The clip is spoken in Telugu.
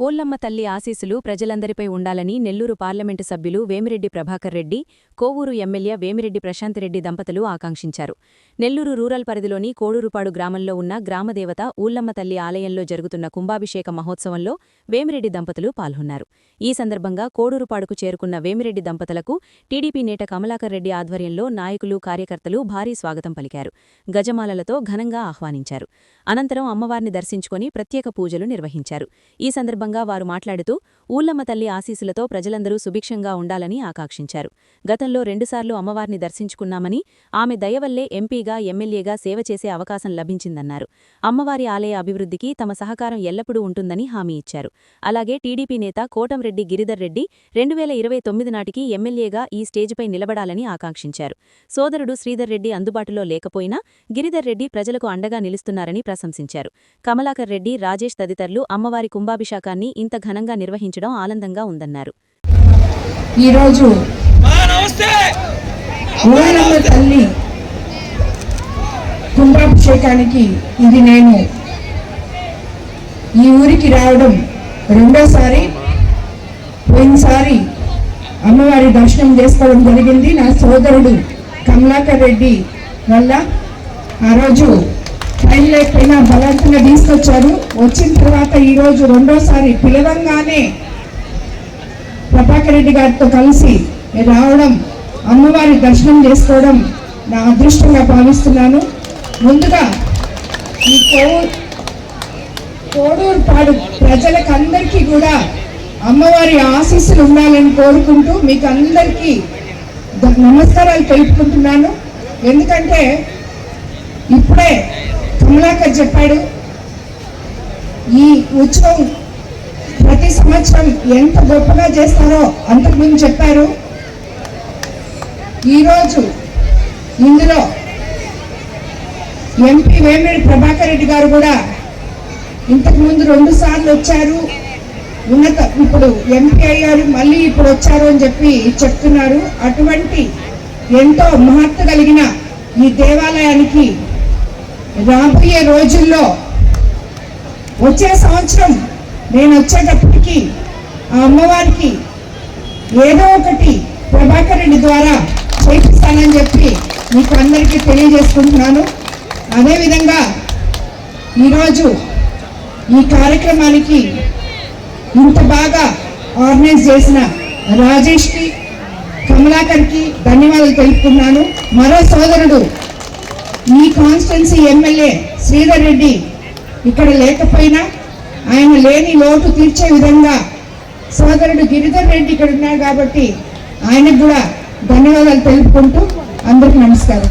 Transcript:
ఓల్లమ్మ తల్లి ఆశీసులు ప్రజలందరిపై ఉండాలని నెల్లూరు పార్లమెంటు సభ్యులు వేమిరెడ్డి ప్రభాకర్ రెడ్డి కోవూరు ఎమ్మెల్యే వేమిరెడ్డి ప్రశాంతిరెడ్డి దంపతులు ఆకాంక్షించారు. నెల్లూరు రూరల్ పరిధిలోని కోడూరుపాడు గ్రామంలో ఉన్న గ్రామదేవత ఊల్లమ్మ తల్లి ఆలయంలో జరుగుతున్న కుంభాభిషేక మహోత్సవంలో వేమిరెడ్డి దంపతులు పాల్గొన్నారు. ఈ సందర్భంగా కోడూరుపాడుకు చేరుకున్న వేమిరెడ్డి దంపతులకు టీడీపీ నేత కమలాకర్ రెడ్డి ఆధ్వర్యంలో నాయకులు కార్యకర్తలు భారీ స్వాగతం పలికారు. గజమాలలతో ఘనంగా ఆహ్వానించారు. అనంతరం అమ్మవారిని దర్శించుకొని ప్రత్యేక పూజలు నిర్వహించారు. ఈ సందర్భంగా వారు మాట్లాడుతూ ఊల్లమ్మ తల్లి ఆశీసులతో ప్రజలందరూ సుభిక్షంగా ఉండాలని ఆకాంక్షించారు. గతంలో రెండుసార్లు అమ్మవారిని దర్శించుకున్నామని ఆమె దయవల్లే ఎంపీగా ఎమ్మెల్యేగా సేవ చేసే అవకాశం లభించిందన్నారు. అమ్మవారి ఆలయ అభివృద్ధికి తమ సహకారం ఎల్లప్పుడూ ఉంటుందని హామీ ఇచ్చారు. అలాగే టీడీపీ నేత కోటంరెడ్డి గిరిధర్ రెడ్డి రెండు వేల ఇరవై తొమ్మిది నాటికి ఎమ్మెల్యేగా ఈ స్టేజిపై నిలబడాలని ఆకాంక్షించారు. సోదరుడు శ్రీధర్ రెడ్డి అందుబాటులో లేకపోయినా గిరిధర్ రెడ్డి ప్రజలకు అండగా నిలుస్తున్నారని ప్రశంసించారు. కమలాకర్ రెడ్డి రాజేష్ తదితరులు అమ్మవారి కుంభాభిషేకాన్ని ఇంత ఘనంగా నిర్వహించడం ఆనందంగా ఉందన్నారు. ఈరోజు తల్లి కుంభాభిషేకానికి ఇది నేను. ఈ ఊరికి రావడం రెండోసారి పోయినసారి అమ్మవారి దర్శనం చేసుకోవడం జరిగింది. నా సోదరుడు కమలాకర్ రెడ్డి వల్ల ఆ రోజు టైం లేకపోయినా బలవంతంగా తీసుకొచ్చారు. వచ్చిన తర్వాత ఈరోజు రెండోసారి పిలవంగానే ప్రభాకర్ రెడ్డి గారితో కలిసి రావడం అమ్మవారి దర్శనం చేసుకోవడం నా అదృష్టంగా భావిస్తున్నాను. ముందుగా ఈ కోడూరు పాడు ప్రజలకు అందరికీ కూడా అమ్మవారి ఆశీస్సులు ఉండాలని కోరుకుంటూ మీకు అందరికీ నమస్కారాలు తెలుపుకుంటున్నాను. ఎందుకంటే ఇప్పుడే కమలాకర్ చెప్పాడు ఈ ఉత్సవం ప్రతి సంవత్సరం ఎంత గొప్పగా చేస్తారో అంతకుముందు చెప్పారు. ఈరోజు ఇందులో ఎంపీ వేమిడి ప్రభాకర్ రెడ్డి గారు కూడా ఇంతకుముందు రెండు సార్లు వచ్చారు. ఉన్నత ఇప్పుడు ఎంపీ అయ్యారు మళ్ళీ ఇప్పుడు వచ్చారు అని చెప్పి చెప్తున్నారు. అటువంటి ఎంతో మహత్వ కలిగిన ఈ దేవాలయానికి రాబోయే రోజుల్లో వచ్చే సంవత్సరం నేను వచ్చేటప్పటికి ఆ అమ్మవారికి ఏదో ఒకటి ప్రభాకర్ రెడ్డి ద్వారా చేపిస్తానని చెప్పి మీకు అందరికీ తెలియజేసుకుంటున్నాను. అదేవిధంగా ఈరోజు ఈ కార్యక్రమానికి ఇంత బాగా ఆర్గనైజ్ చేసిన రాజేష్కి కమలాకర్కి ధన్యవాదాలు తెలుపుతున్నాను. మరో సోదరుడు మీ కాన్స్టెన్సీ ఎమ్మెల్యే శ్రీధర్ రెడ్డి ఇక్కడ లేకపోయినా ఆయన లేని లోటు తీర్చే విధంగా సోదరుడు గిరిధర్ రెడ్డి ఇక్కడ ఉన్నారు కాబట్టి ఆయనకు కూడా ధన్యవాదాలు తెలుపుకుంటూ అందరికీ నమస్కారం.